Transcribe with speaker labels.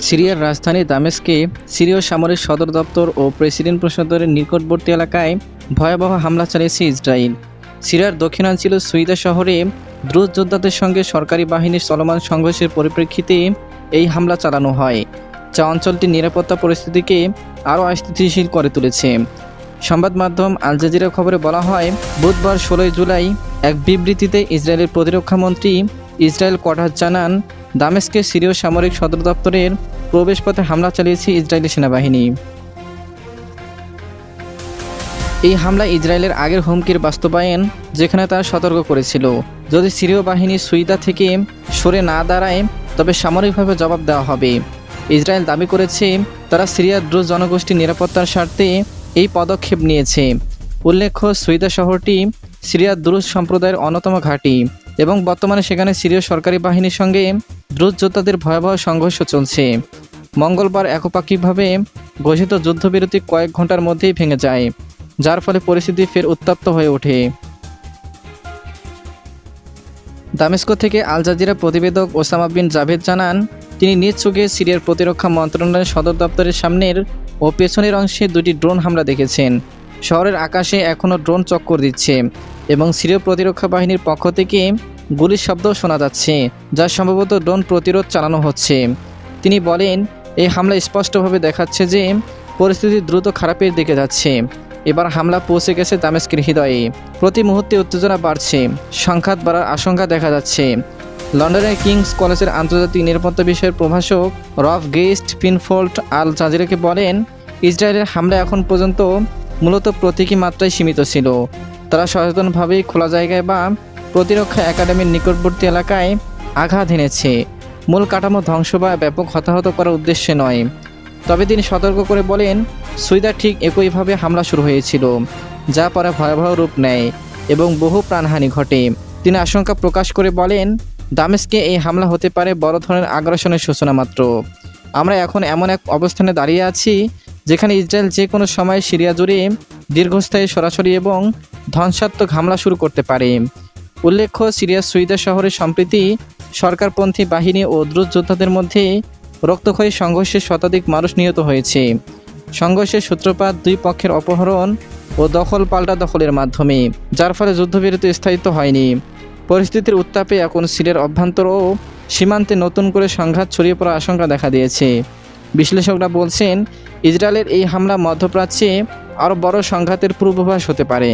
Speaker 1: সিরিয়ার রাজধানী দামেস্কে সিরীয় সামরিক সদর দপ্তর ও প্রেসিডেন্ট প্রসাদরের নিকটবর্তী এলাকায় ভয়াবহ হামলা চালিয়েছে ইসরায়েল। সিরিয়ার দক্ষিণাঞ্চল সুইদা শহরে দ্রুত যোদ্ধাদের সঙ্গে সরকারি বাহিনীর চলমান সংঘর্ষের পরিপ্রেক্ষিতে এই হামলা চালানো হয় যা অঞ্চলটির নিরাপত্তা পরিস্থিতিকে আরও অস্থিতিশীল করে তুলেছে। সংবাদ মাধ্যম আল জাজিরা খবরে বলা হয়, বুধবার ষোলোই জুলাই এক বিবৃতিতে ইসরায়েলের প্রতিরক্ষামন্ত্রী ইসরায়েল কটার জানান, দামেস্কের সিরীয় সামরিক সদর দপ্তরের প্রবেশপথে হামলা চালিয়েছে ইসরায়েলি সেনাবাহিনী। এই হামলা ইসরায়েলের আগের হুমকির বাস্তবায়ন যেখানে তারা সতর্ক করেছিল। যদি সিরীয় বাহিনী সুইদা থেকে সরে না দাঁড়ায়, তবে সামরিকভাবে জবাব দেওয়া হবে। ইসরায়েল দাবি করেছে, তারা সিরিয়ার দ্রুত জনগোষ্ঠীর নিরাপত্তার স্বার্থে এই পদক্ষেপ নিয়েছে। উল্লেখ্য, সুইদা শহরটি সিরিয়ার দ্রুজ সম্প্রদায়ের অন্যতম ঘাঁটি এবং বর্তমানে সেখানে সিরীয় সরকারি বাহিনীর সঙ্গে দ্রুত যোদ্ধাদের ভয়াবহ সংঘর্ষ চলছে। মঙ্গলবার একপাক্ষিকভাবে ঘোষিত যুদ্ধবিরতি কয়েক ঘণ্টার মধ্যেই ভেঙে যায়, যার ফলে পরিস্থিতি ফের উত্তপ্ত হয়ে ওঠে। দামেস্কো থেকে আল জাজিরা প্রতিবেদক ওসামা বিন জাভেদ জানান, তিনি নিজ চোখে সিরিয়ার প্রতিরক্ষা মন্ত্রণালয়ের সদর দপ্তরের সামনের ও পেছনের অংশে দুটি ড্রোন হামলা দেখেছেন। শহরের আকাশে এখনও ড্রোন চক্কর দিচ্ছে এবং সিরীয় প্রতিরক্ষা বাহিনীর পক্ষ থেকে গুলির শব্দও শোনা যাচ্ছে, যা সম্ভবত ড্রোন প্রতিরোধ চালানো হচ্ছে। তিনি বলেন, এই হামলা স্পষ্টভাবে দেখাচ্ছে যে পরিস্থিতি দ্রুত খারাপের দিকে যাচ্ছে। এবার হামলা পৌঁছে গেছে দামেস্কের হৃদয়ে। প্রতি মুহূর্তে উত্তেজনা বাড়ছে, সংঘাত বাড়ার আশঙ্কা দেখা যাচ্ছে। লন্ডনের কিংস কলেজের আন্তর্জাতিক নিরাপত্তা বিষয়ের প্রভাষক রফ গেস্ট পিনফোল্ট আল জাজিরাকে বলেন, ইসরায়েলের হামলা এখন পর্যন্ত মূলত প্রতীকী মাত্রায় সীমিত ছিল। তারা সচেতনভাবেই খোলা জায়গায় বা প্রতিরক্ষা একাডেমির নিকটবর্তী এলাকায় আঘাত এনেছে। মূল কাঠামো ধ্বংস বা ব্যাপক হতাহত করার উদ্দেশ্যে নয়। তবে তিনি সতর্ক করে বলেন সুইদা ঠিক একইভাবে হামলা শুরু হয়েছিল, যা পরে ভয়াবহ রূপ নেয় এবং বহু প্রাণহানি ঘটে। তিনি আশঙ্কা প্রকাশ করে বলেন দামেস্কে এই হামলা হতে পারে বড় ধরনের আগ্রাসনের সূচনা মাত্র। আমরা এখন এমন এক অবস্থানে দাঁড়িয়ে আছি, যেখানে ইসরায়েল যে কোনো সময় সিরিয়া জুড়ে দীর্ঘস্থায়ী সরাসরি এবং ধ্বংসাত্মক হামলা শুরু করতে পারে। উল্লেখ্য সিরিয়ার সুইদা শহরে সম্প্রতি সরকারপন্থী বাহিনী ও দ্রুত যোদ্ধাদের মধ্যে রক্তক্ষয়ী সংঘর্ষে শতাধিক মানুষ নিহত হয়েছে। সংঘর্ষের সূত্রপাত দুই পক্ষের অপহরণ ও দখল পাল্টা দখলের মাধ্যমে, যার ফলে যুদ্ধবিরতি স্থায়িত্ব হয়নি। পরিস্থিতির উত্তাপে এখন সিরিয়ার অভ্যন্তর ও সীমান্তে নতুন করে সংঘাত ছড়িয়ে পড়ার আশঙ্কা দেখা দিয়েছে। বিশ্লেষকরা বলছেন, ইসরায়েলের এই হামলা মধ্যপ্রাচ্যে আরও বড় সংঘাতের পূর্বাভাস হতে পারে।